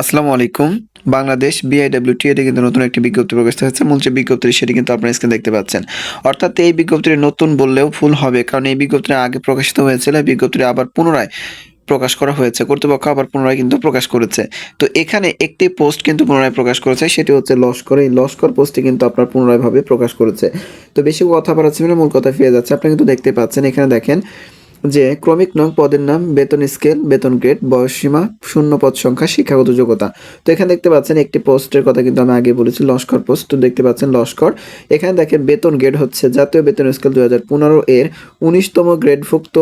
আসসালামু আলাইকুম। বাংলাদেশ বিআইডব্লিউটি এতে কিন্তু নতুন একটি বিজ্ঞপ্তি প্রকাশিত হয়েছে। মূল যে বিজ্ঞপ্তি সেটি কিন্তু আপনার স্ক্রিন দেখতে পাচ্ছেন। অর্থাৎ এই বিজ্ঞপ্তিটি নতুন বললেও ভুল হবে, কারণ এই বিজ্ঞপ্তিটা আগে প্রকাশিত হয়েছিল, এই বিজ্ঞপ্তিটি আবার পুনরায় প্রকাশ করা হয়েছে। কর্তৃপক্ষ আবার পুনরায় কিন্তু প্রকাশ করেছে। তো এখানে একটি পোস্ট কিন্তু পুনরায় প্রকাশ করেছে, সেটি হচ্ছে লস্কর। এই লস্কর পোস্টটি কিন্তু আপনার পুনরায় ভাবে প্রকাশ করেছে। তো বেশি কথা বাড়াচ্ছি না, মূল কথা ফিরে যাচ্ছে। আপনি কিন্তু দেখতে পাচ্ছেন, এখানে দেখেন যে ক্রমিক নং পদের নাম বেতন স্কেল, বেতন গ্রেড, বয়সসীমা শূন্য পদ সংখ্যা, শিক্ষাগত যোগ্যতা। তো এখানে দেখতে পাচ্ছেন একটি পোস্টের কথা কিন্তু আমি আগে বলেছি, লস্কর পোস্ট। তো দেখতে পাচ্ছেন লস্কর। এখানে দেখেন বেতন গ্রেড হচ্ছে জাতীয় বেতন স্কেল দু হাজার পনেরো এর উনিশতম গ্রেডভুক্ত।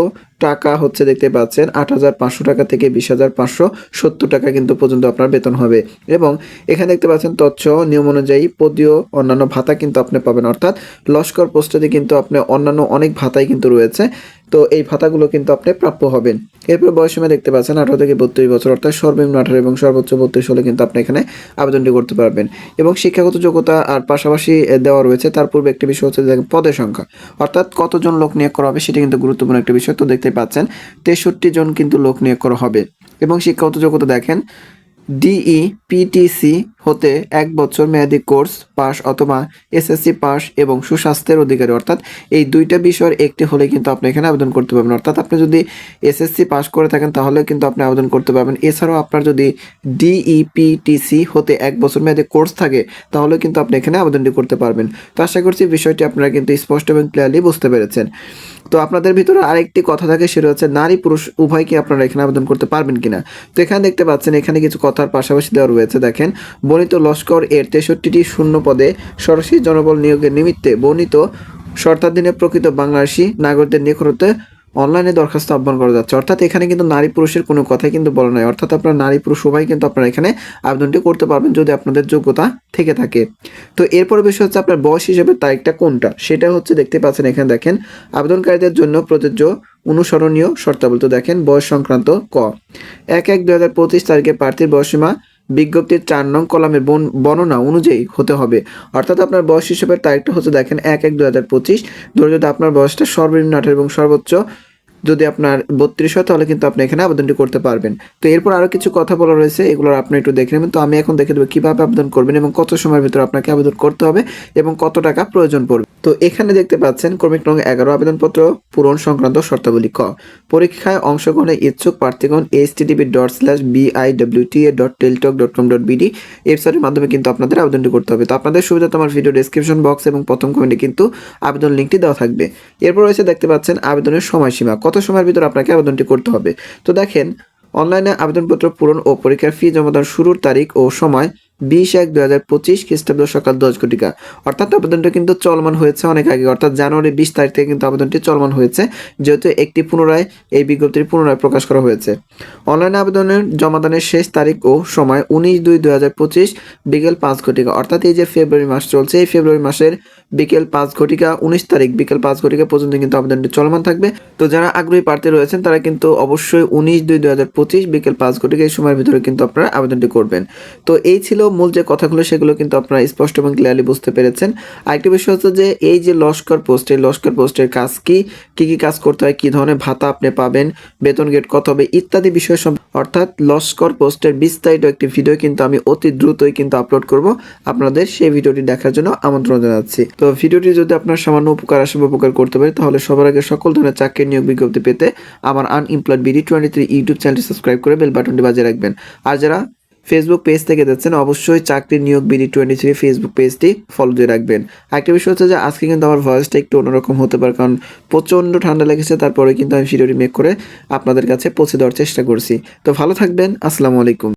টাকা হচ্ছে দেখতে পাচ্ছেন আট হাজার পাঁচশো টাকা থেকে বিশ হাজার পাঁচশো সত্তর টাকা কিন্তু পর্যন্ত আপনার বেতন হবে। এবং এখানে দেখতে পাচ্ছেন তথ্য, নিয়ম অনুযায়ী পদীয় অন্যান্য ভাতা কিন্তু আপনি পাবেন। অর্থাৎ লস্কর পোস্টে কিন্তু আপনি অন্যান্য অনেক ভাতাই কিন্তু রয়েছে। তো এই ভাতাগুলো কিন্তু আপনি প্রাপ্য হবেন। এরপর বয়সীমা দেখতে পাচ্ছেন, আঠারো থেকে বত্রিশ বছর, অর্থাৎ সর্বনিম্ন আঠারো এবং সর্বোচ্চ বত্রিশ হলে কিন্তু আপনি এখানে আবেদনটি করতে পারবেন। এবং শিক্ষাগত যোগ্যতা আর পাশাপাশি দেওয়া রয়েছে, তার পূর্বে একটি বিষয় হচ্ছে পদের সংখ্যা। অর্থাৎ কতজন লোক নিয়োগ করা হবে সেটি কিন্তু গুরুত্বপূর্ণ একটি বিষয়। তো দেখতে পাচ্ছেন, তেষট্টি জন কিন্তু লোক নিয়োগ করা হবে। এবং শিক্ষাগত যোগ্যতা দেখেন ডিই পিটিসি হতে এক বছর মেয়াদি কোর্স পাস অথবা এসএসসি পাস এবং সুস্বাস্থ্যের অধিকারী। অর্থাৎ এই দুইটা বিষয়ের একটি হলে কিন্তু আপনি এখানে আবেদন করতে পারবেন। অর্থাৎ আপনি যদি এসএসসি পাস করে থাকেন, তাহলে কিন্তু আপনি আবেদন করতে পারবেন। এছাড়াও আপনার যদি ডিইপিটিসি হতে এক বছর মেয়াদি কোর্স থাকে, তাহলে কিন্তু আপনি এখানে আবেদনটি করতে পারবেন। তো আশা করছি বিষয়টি আপনারা কিন্তু স্পষ্ট এবং ক্লিয়ারলি বুঝতে পেরেছেন। তো আপনাদের ভিতরে আরেকটি কথা থাকে, সেটা হচ্ছে নারী পুরুষ উভয়কে আপনারা এখানে আবেদন করতে পারবেন কিনা? তো এখানে দেখতে পাচ্ছেন, এখানে কিছু কথার পাশাপাশি দেওয়া রয়েছে। দেখেন, বর্ণিত লস্কর এর তেষট্টিটি শূন্য পদে সরাসরি জনবল নিয়োগের নিমিত্তে বর্ণিত শর্তাধীনে প্রকৃত বাংলাদেশি নাগরিকদের নিকট হতে অনলাইনে দরখাস্ত আহ্বান করা যাচ্ছে। অর্থাৎ এখানে কিন্তু নারী পুরুষের কোনো কথাই কিন্তু বলা নয় অর্থাৎ আপনার নারী পুরুষ সবাই কিন্তু আপনারা এখানে আবেদনটি করতে পারবেন যদি আপনাদের যোগ্যতা থেকে থাকে। তো এরপর বিষয় হচ্ছে আপনার বয়স হিসেবে তারিখটা কোনটা? সেটা হচ্ছে দেখতে পাচ্ছেন এখানে দেখেন, আবেদনকারীদের জন্য প্রযোজ্য অনুসরণীয় শর্তাবলী। তো দেখেন, বয়স সংক্রান্ত ক। এক এক দুই হাজার পঁচিশ তারিখে প্রার্থীর বয়সীমা বিজ্ঞপ্তির চার নং কলামের বর্ণনা অনুযায়ী হতে হবে। অর্থাৎ আপনার বয়স হিসেবে তারিখটা হচ্ছে দেখেন এক এক দু হাজার পঁচিশ। ধরে যদি আপনার বয়সটা সর্বনিম্ন আঠারো এবং সর্বোচ্চ যদি আপনার বত্রিশ হয়, তাহলে কিন্তু আপনি এখানে আবেদনটি করতে পারবেন। তো এরপর আরও কিছু কথা বলা রয়েছে, এগুলো আপনি একটু দেখে নেবেন। তো আমি এখন দেখে দেবো কীভাবে আবেদন করবেন এবং কত সময়ের ভিতরে আপনাকে আবেদন করতে হবে এবং কত টাকা প্রয়োজন পড়বে। তো এখানে দেখতে পাচ্ছেন ক্রমিক নং এগারো, আবেদনপত্র পূরণ সংক্রান্ত শর্তাবলী ক। পরীক্ষায় অংশগ্রহণে ইচ্ছুক প্রার্থীগণ H TDP dot slash BIWT dot Teletalk dot com dot BD ওয়েবসাইটের মাধ্যমে কিন্তু আপনাদের আবেদনটি করতে হবে। তো আপনাদের সুবিধা তোমার ভিডিও ডেসক্রিপশন বক্স এবং প্রথম কমেন্টে কিন্তু আবেদন লিঙ্কটি দেওয়া থাকবে। এরপর রয়েছে দেখতে পাচ্ছেন আবেদনের সময়সীমা। কত সময়ের ভিতরে আপনাকে আবেদনটি করতে হবে? তো দেখেন অনলাইনে আবেদনপত্র পূরণ ও পরীক্ষার ফি জমা দেওয়ার শুরুর তারিখ ও সময় বিশ এক দুই হাজার পঁচিশ খ্রিস্টাব্দ সকাল দশ ঘটিকা। অর্থাৎ আবেদনটা কিন্তু চলমান হয়েছে অনেক আগে, অর্থাৎ জানুয়ারি বিশ তারিখ থেকে কিন্তু আবেদনটি চলমান হয়েছে, যেহেতু একটি পুনরায় এই বিজ্ঞপ্তির পুনরায় প্রকাশ করা হয়েছে। অনলাইন আবেদনের জমাদানের শেষ তারিখ ও সময় উনিশ দুই দুই হাজার পঁচিশ বিকেল পাঁচ ঘটিকা। অর্থাৎ এই যে ফেব্রুয়ারি মাস চলছে, এই ফেব্রুয়ারি মাসের বিকেল পাঁচ ঘটিকা, উনিশ তারিখ বিকেল পাঁচ ঘটিকা পর্যন্ত কিন্তু আবেদনটি চলমান থাকবে। তো যারা আগ্রহী প্রার্থী রয়েছেন, তারা কিন্তু অবশ্যই উনিশ দুই দুই হাজার পঁচিশ বিকেল পাঁচ ঘটিকা এই সময়ের ভিতরে কিন্তু আপনারা আবেদনটি করবেন। তো এই ছিল মূল যে কথাগুলো, সেগুলো কিন্তু আপনারা স্পষ্ট এবং ক্লিয়ারলি বুঝতে পেরেছেন। আরেকটি বিষয় হচ্ছে যে, এই যে লস্কর পোস্ট এই লস্কর পোস্টের কাজ কি? কি কি কাজ করতে হয়? কি ধরনের ভাতা আপনি পাবেন? বেতন গেট কত হবে? ইত্যাদি বিষয় অর্থাৎ লস্কর পোস্টের বিস্তারিত একটি ভিডিও কিন্তু আমি অতি দ্রুতই কিন্তু আপলোড করব। আপনাদের সেই ভিডিওটি দেখার জন্য আমন্ত্রণ জানাচ্ছি। তো ভিডিওটি যদি আপনার সামান্য উপকার আসে বা উপকার করতে পারে, তাহলে সবার আগে সকল ধরনের চাকরির নিয়োগ বিজ্ঞপ্তি পেতে আমার unemployed BD twenty three YouTube চ্যানেলটি সাবস্ক্রাইব করে বেল বাটনটি বাজিয়ে রাখবেন। আর যারা ফেসবুক পেজ থেকে যাচ্ছেন অবশ্যই চাকরি নিয়োগ বিডি টোয়েন্টি থ্রি ফেসবুক পেজটি ফলো দিয়ে রাখবেন। একটা বিষয় হচ্ছে যে, আজকে কিন্তু আমার ভয়েসটা একটু অন্যরকম হতে পারে, কারণ প্রচণ্ড ঠান্ডা লেগেছে, তারপরে কিন্তু আমি ভিডিওটি মেক করে আপনাদের কাছে পৌঁছে দেওয়ার চেষ্টা করছি। তো ভালো থাকবেন, আসসালামু আলাইকুম।